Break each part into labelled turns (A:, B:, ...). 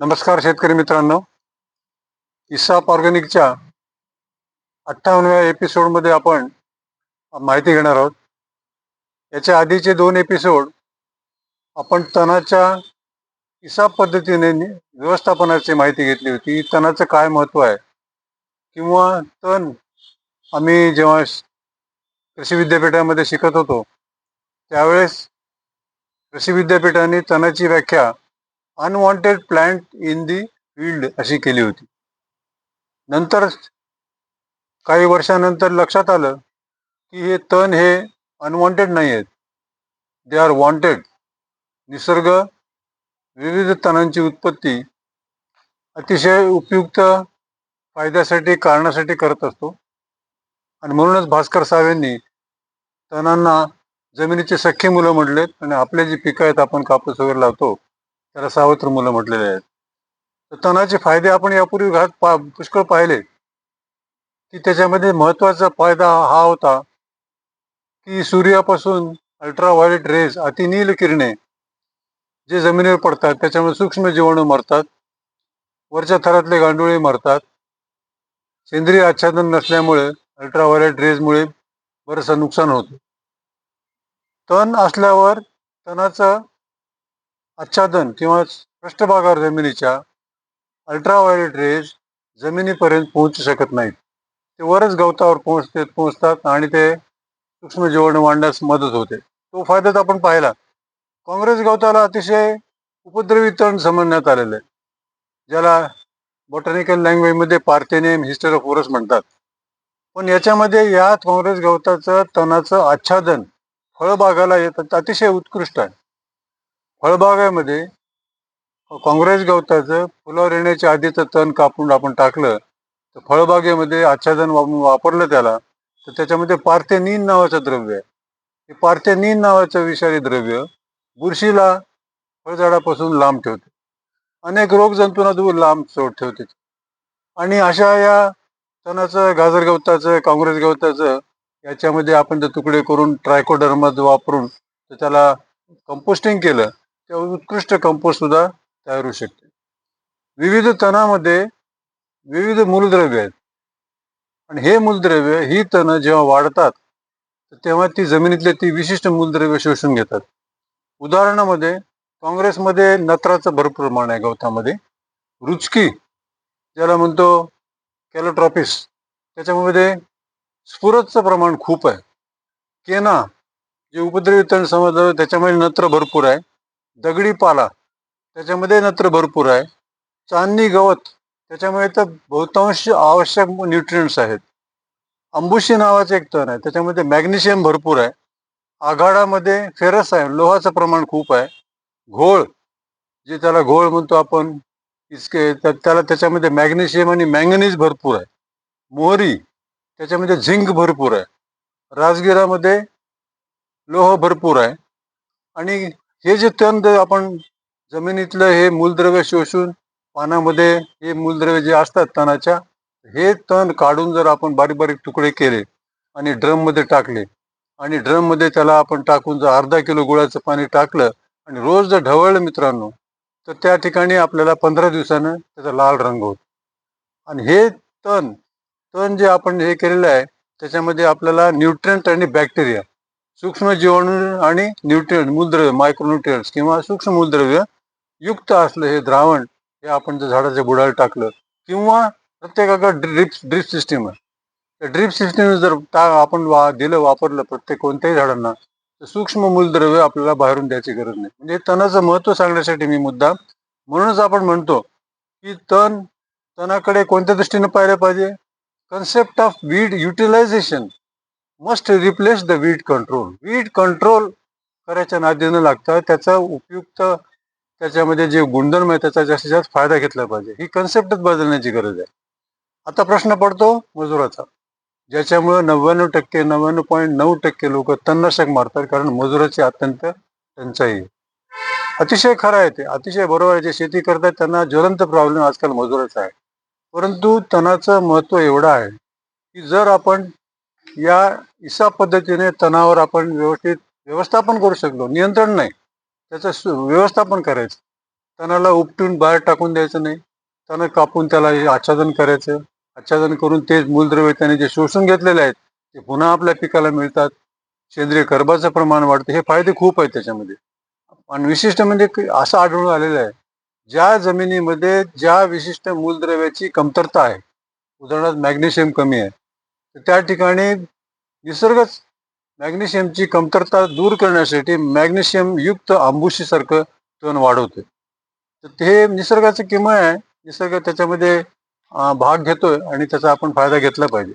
A: नमस्कार शेतकरी मित्रांनो. इसाप ऑर्गॅनिकच्या अठ्ठावन्नव्या एपिसोडमध्ये आपण माहिती घेणार आहोत. याच्या आधीचे दोन एपिसोड आपण तणाच्या इसाप पद्धतीने व्यवस्थापनाची माहिती घेतली होती. तणाचं काय महत्त्व आहे? किंवा तण आम्ही जेव्हा श- कृषी विद्यापीठामध्ये शिकत होतो त्यावेळेस कृषी विद्यापीठाने तणाची व्याख्या unwanted plant in the field अशी केली होती. नंतर काही वर्षानंतर लक्षात आलं की हे तण हे अनवॉन्टेड नाही आहेत. दे आर वॉन्टेड निसर्ग विविध तणांची उत्पत्ती अतिशय उपयुक्त फायद्यासाठी कारणासाठी करत असतो. आणि म्हणूनच भास्कर साहेबांनी तणांना जमिनीचे सख्खे मुलं म्हटलेत आणि आपले जी पिकं आहेत आपण कापूस वगैरे लावतो त्याला सावत्र मुलं म्हटलेले आहेत. तर तणाचे फायदे आपण यापूर्वी घात पा पुष्कळ पाहिले. की त्याच्यामध्ये महत्त्वाचा फायदा हा होता की सूर्यापासून अल्ट्राव्हायोलेट रेज अतिनील किरणे जे जमिनीवर पडतात त्याच्यामुळे सूक्ष्म जीवाणू मरतात वरच्या थरातले गांडुळे मरतात. सेंद्रिय आच्छादन नसल्यामुळे अल्ट्राव्हायोलेट रेजमुळे बरंचसं नुकसान होतं. तण असल्यावर तणाचं आच्छादन किंवा पृष्ठभागावर जमिनीच्या अल्ट्राव्हायोलेट रेज जमिनीपर्यंत पोहोचू शकत नाहीत. ते वरच गवतावर पोहोचते पोहोचतात आणि ते सूक्ष्म जीवाणू वाढण्यास मदत होते. तो फायदा तर आपण पाहिला. काँग्रेस गवताला अतिशय उपद्रवी तण समजण्यात आलेलं आहे. ज्याला बॉटॅनिकल लँग्वेजमध्ये पार्थेनियम हिस्टेरोफोरस म्हणतात. पण याच्यामध्ये या काँग्रेस गवताचं तणाचं आच्छादन फळबागाला येतात अतिशय उत्कृष्ट आहे. फळबागामध्ये काँग्रेस गवताचं फुलावर येण्याच्या आधीचं तण कापून आपण टाकलं तर फळबागेमध्ये आच्छादन वा- वापरलं त्याला तर त्याच्यामध्ये पार्थेनिन नावाचं द्रव्य आहे. हे पार्थेनिन नावाचं विषारी द्रव्य बुरशीला फळझाडापासून लांब ठेवते. अनेक रोगजंतूंना दूर लांब सोड ठेवते. आणि अशा या तणाचं गाजर गवताचं काँग्रेस गवताचं याच्यामध्ये आपण ते तुकडे करून ट्रायकोडर्मात वापरून तर त्याला कंपोस्टिंग केलं त्या उत्कृष्ट कंपोस्ट सुद्धा तयार होऊ शकते. विविध तणामध्ये विविध मूलद्रव्य आहेत. आणि हे मूलद्रव्य ही तण जेव्हा वाढतात तर तेव्हा ती जमिनीतले ती विशिष्ट मूलद्रव्य शोषून घेतात. उदाहरणामध्ये काँग्रेसमध्ये नत्राचं भरपूर प्रमाण आहे गवतामध्ये. रुचकी ज्याला म्हणतो कॅलोट्रॉपिस त्याच्यामध्ये स्फुरतचं प्रमाण खूप आहे. केना जे उपद्रवी तण समजलं त्याच्यामध्ये नत्र भरपूर आहे. दगडी पाला. त्याच्यामध्ये नत्र भरपूर आहे. चांदणी गवत त्याच्यामुळे तर बहुतांश आवश्यक न्यूट्रियंट्स आहेत. अंबुशी नावाचं एक तण आहे. त्याच्यामध्ये मॅग्नेशियम भरपूर आहे. आघाडामध्ये फेरस आहे. लोहाचं प्रमाण खूप आहे. घोळ जे त्याला घोळ म्हणतो आपण इसके त्याला त्याच्यामध्ये मॅग्नेशियम आणि मँगनीज भरपूर आहे. मोहरी त्याच्यामध्ये झिंक भरपूर आहे. राजगिरामध्ये लोह भरपूर आहे. आणि हे जे तण आपण जमिनीतलं हे मूलद्रव्य शोषून पानामध्ये हे मूलद्रव्य जे असतात तणाच्या हे तण काढून जर आपण बारीक बारीक तुकडे केले आणि ड्रममध्ये टाकले आणि ड्रममध्ये त्याला आपण टाकून जर अर्धा किलो गुळाचं पाणी टाकलं आणि रोज जर ढवळलं मित्रांनो तर त्या ठिकाणी आपल्याला पंधरा दिवसानं त्याचा लाल रंग होतो. आणि हे तण तण जे आपण हे केलेलं आहे त्याच्यामध्ये आपल्याला न्यूट्रंट आणि बॅक्टेरिया सूक्ष्म जीवाणू आणि न्यूट्रियन मूलद्रव्य मायक्रोन्यूट्रियन्स किंवा सूक्ष्म मूलद्रव्य युक्त असलं हे द्रावण हे आपण जर झाडाच्या बुडाला टाकलं किंवा प्रत्येकाकडे ड्रिप ड्रिप सिस्टीम आहे. त्या ड्रिप सिस्टीम जर टा आपण वा दिलं वापरलं प्रत्येक कोणत्याही झाडांना तर सूक्ष्म मूलद्रव्य आपल्याला बाहेरून द्यायची गरज नाही. म्हणजे तणाचं महत्त्व सांगण्यासाठी मी मुद्दा म्हणूनच आपण म्हणतो की तण तणाकडे कोणत्या दृष्टीने पाहिलं पाहिजे? Concept of weed utilization must replace the weed control. Weed control करायच्या नादीनं लागतं. त्याचा उपयुक्त त्याच्यामध्ये जे गुणधर्म आहे त्याचा जास्तीत जास्त फायदा घेतला पाहिजे. ही कन्सेप्टच बदलण्याची गरज आहे. आता प्रश्न पडतो मजुराचा. ज्याच्यामुळं नव्याण्णव टक्के नव्याण्णव पॉईंट नऊ टक्के लोक तणनाशक मारतात कारण मजुराची अत्यंत टंचाई आहे. अतिशय खरं आहे ते. अतिशय बरोबर आहे. जे शेती करतात त्यांना ज्वलंत प्रॉब्लेम आजकाल मजुराचा आहे. परंतु तणाचं महत्त्व एवढं आहे की जर आपण या इसा पद्धतीने तणावर आपण व्यवस्थित व्यवस्थापन करू शकलो. नियंत्रण नाही. त्याचं सु- व्यवस्थापन करायचं. तणाला उपटून बाहेर टाकून द्यायचं नाही. तण कापून त्याला हे आच्छादन करायचं. आच्छादन करून तेच मूलद्रव्य त्याने जे शोषून घेतलेले आहेत ते पुन्हा आपल्या पिकाला मिळतात. सेंद्रिय कर्बाचं प्रमाण वाढतं. हे फायदे खूप आहेत त्याच्यामध्ये. आणि विशिष्ट म्हणजे क- असं आढळून आलेलं आहे. ज्या जमिनीमध्ये ज्या विशिष्ट मूलद्रव्याची कमतरता आहे उदाहरणार्थ मॅग्नेशियम कमी आहे त्या ठिकाणी निसर्गच मॅग्नेशियमची कमतरता दूर करण्यासाठी मॅग्नेशियम युक्त आंबुशीसारखं तण वाढवते तर ते निसर्गाचं किमय आहे. निसर्ग त्याच्यामध्ये भाग घेतोय आणि त्याचा आपण फायदा घेतला पाहिजे.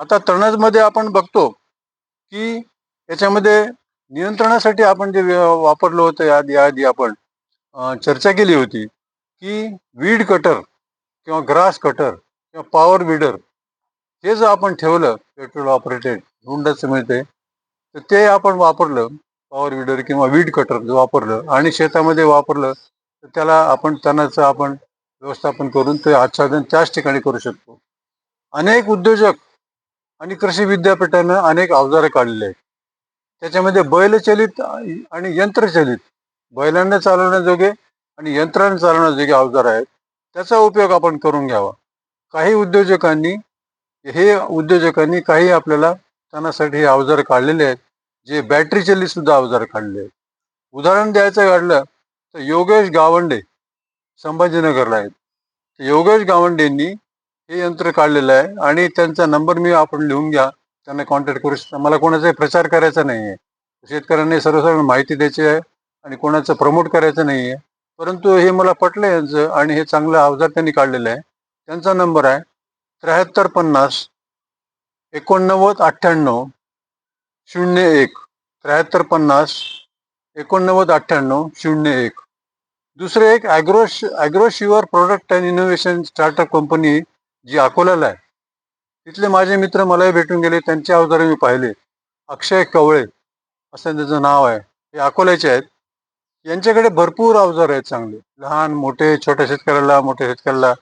A: आता तणामध्ये आपण बघतो की याच्यामध्ये नियंत्रणासाठी आपण जे व्य- वापरलं होतं याआधी याआधी आपण चर्चा केली होती की वीड कटर किंवा ग्रास कटर किंवा पॉवर विडर हे जर आपण ठेवलं पेट्रोल ऑपरेटेड हुंडाचं मिळते तर ते आपण वापरलं पॉवर विडर किंवा वीड कटर जर वापरलं आणि शेतामध्ये वापरलं तर त्याला आपण तणाचं आपण व्यवस्थापन करून ते आच्छादन त्याच ठिकाणी करू शकतो. अनेक उद्योजक आणि कृषी विद्यापीठानं अनेक अवजारं काढलेली आहेत. त्याच्यामध्ये बैलचलित आणि यंत्रचलित बैलांना चालवण्याजोगे आणि यंत्रांना चालवण्याजोगे अवजार आहेत. त्याचा उपयोग आपण करून घ्यावा. काही उद्योजकांनी हे उद्योजकांनी काही आपल्याला तणासाठी हे अवजार काढलेले आहेत जे बॅटरी चलित सुद्धा अवजार काढले आहेत. उदाहरण द्यायचं काढलं तर योगेश गावंडे संभाजीनगरला आहेत. तर योगेश गावंडेंनी हे यंत्र काढलेलं आहे आणि त्यांचा नंबर मी आपण लिहून घ्या त्यांना कॉन्टॅक्ट करू शकता. मला कोणाचाही प्रचार करायचा नाही आहे शेतकऱ्यांनी सर्वसाधारण माहिती द्यायची आहे आणि कोणाचं प्रमोट करायचं नाही आहे परंतु हे मला पटलं यांचं आणि हे चांगलं अवजार त्यांनी काढलेलं आहे. त्यांचा नंबर आहे त्र्याहत्तर पन्नास एकोणनव्वद अठ्ठ्याण्णव शून्य एक. त्र्याहत्तर पन्नास एकोणनव्वद अठ्ठ्याण्णव शून्य एक. दुसरे एक agro ॲग्रोशिवर product and innovation startup company जी अकोल्याला आहे. तिथले माझे मित्र मलाही भेटून गेले त्यांचे अवजारे मी पाहिले. अक्षय कवळे असं त्याचं नाव आहे. हे अकोल्याचे आहेत. यांच्याकडे भरपूर अवजार आहेत चांगले. लहान मोठे छोट्या शेतकऱ्याला मोठ्या शेतकऱ्याला.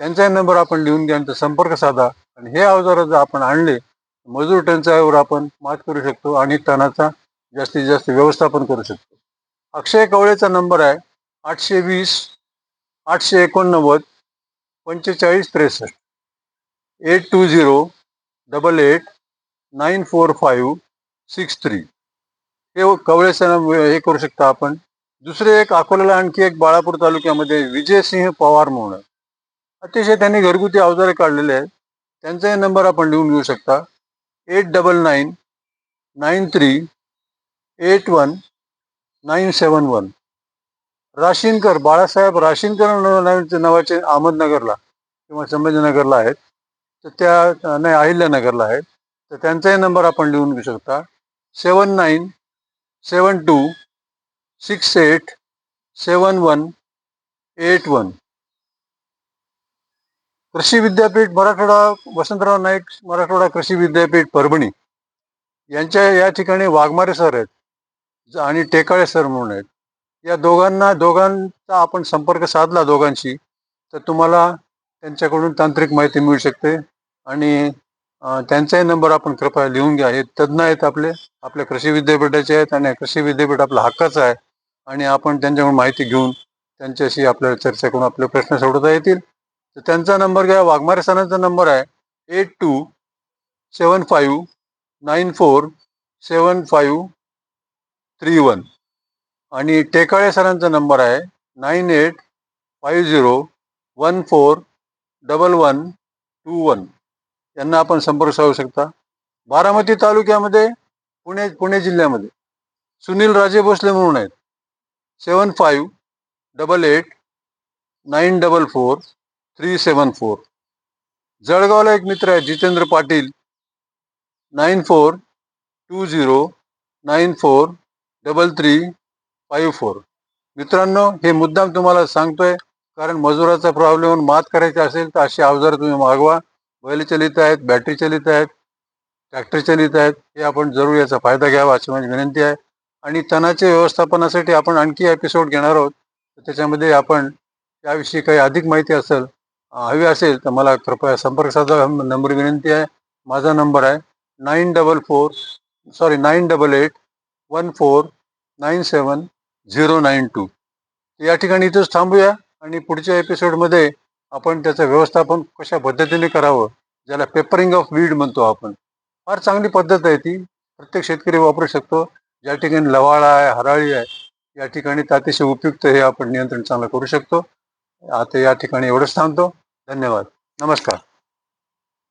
A: त्यांचाही नंबर आपण लिहून घ्या त्यांचा संपर्क साधा. आणि हे अवजार जर आपण आणले मजूर टंचाईवर आपण मात करू शकतो आणि तणाचा जास्तीत जास्त व्यवस्थापन करू शकतो. अक्षय कवळेचा नंबर आहे आठशे वीस आठशे एकोणनव्वद पंचेचाळीस त्रेसष्ट. Eight two zero double eight nine four five six three. हे कवळेचं हे करू शकता आपण. दुसरे एक अकोल्याला आणखी एक बाळापूर तालुक्यामध्ये विजयसिंह पवार म्हणून अतिशय त्यांनी घरगुती अवजारे काढलेले आहेत. त्यांचाही नंबर आपण लिहून घेऊ शकता. Eight double nine nine three eight one nine seven one Rashinkar Balasaheb Rashinkar नावाचे नावाचे अहमदनगरला किंवा संभाजीनगरला आहेत. तर त्या नाही अहिल्यानगरला आहेत. तर त्यांचाही नंबर आपण लिहून घेऊ शकता. Seven nine seven two six eight seven one eight one कृषी विद्यापीठ मराठवाडा वसंतराव नाईक मराठवाडा कृषी विद्यापीठ परभणी यांच्या या ठिकाणी वाघमारे सर आहेत आणि टेकाळे सर म्हणून आहेत. या दोघांना दोघांचा आपण संपर्क साधला दोघांशी तर तुम्हाला त्यांच्याकडून तांत्रिक माहिती मिळू शकते आणि त्यांचाही नंबर आपण कृपया लिहून घ्या. हे तज्ज्ञ आहेत आपले आपल्या कृषी विद्यापीठाचे आहेत आणि कृषी विद्यापीठ आपला हक्काचं आहे आणि आपण त्यांच्याकडून माहिती घेऊन त्यांच्याशी आपल्याला चर्चा करून आपले प्रश्न सोडवता येतील. तर त्यांचा नंबर घ्या. वाघमारे सरांचा नंबर आहे. Eight two seven five nine four seven five three one आणि टेकाळे सरांचा नंबर आहे. Nine eight five zero one four double one two one. यांना आपण संपर्क साधू शकता. बारामती तालुक्यामध्ये पुणे पुणे जिल्ह्यामध्ये सुनील राजे भोसले म्हणून आहेत. Seven five double eight nine double four three seven four. जळगावला एक मित्र आहे Jitendra Patil. Nine four two zero nine four double three five four. मित्रांनो हे मुद्दाम तुम्हाला सांगतोय कारण मजुराचा प्रॉब्लेम मात करायची असेल तर अशी अवजारं तुम्ही मागवा. बैल चलित आहेत बॅटरी चलित आहेत ट्रॅक्टर चलित आहेत हे आपण जरूर याचा फायदा घ्यावा अशी माझी विनंती आहे. आणि तणाच्या व्यवस्थापनासाठी आपण आणखी एपिसोड घेणार आहोत. तर त्याच्यामध्ये आपण त्याविषयी काही अधिक माहिती असेल हवी असेल तर मला कृपया संपर्क साधा. नंबर विनंती आहे. माझा नंबर आहे nine double four sorry nine double eight one four nine seven zero nine two. या ठिकाणी इथंच थांबूया आणि पुढच्या एपिसोडमध्ये आपण त्याचं व्यवस्थापन कशा पद्धतीने करावं ज्याला पेपरिंग ऑफ वीड म्हणतो आपण. फार चांगली पद्धत आहे ती. प्रत्येक शेतकरी वापरू शकतो. ज्या ठिकाणी लवाळा आहे हराळी आहे या ठिकाणी अतिशय उपयुक्त हे आपण नियंत्रण चांगलं करू शकतो. आता या ठिकाणी एवढंच थांबतो. धन्यवाद. नमस्कार.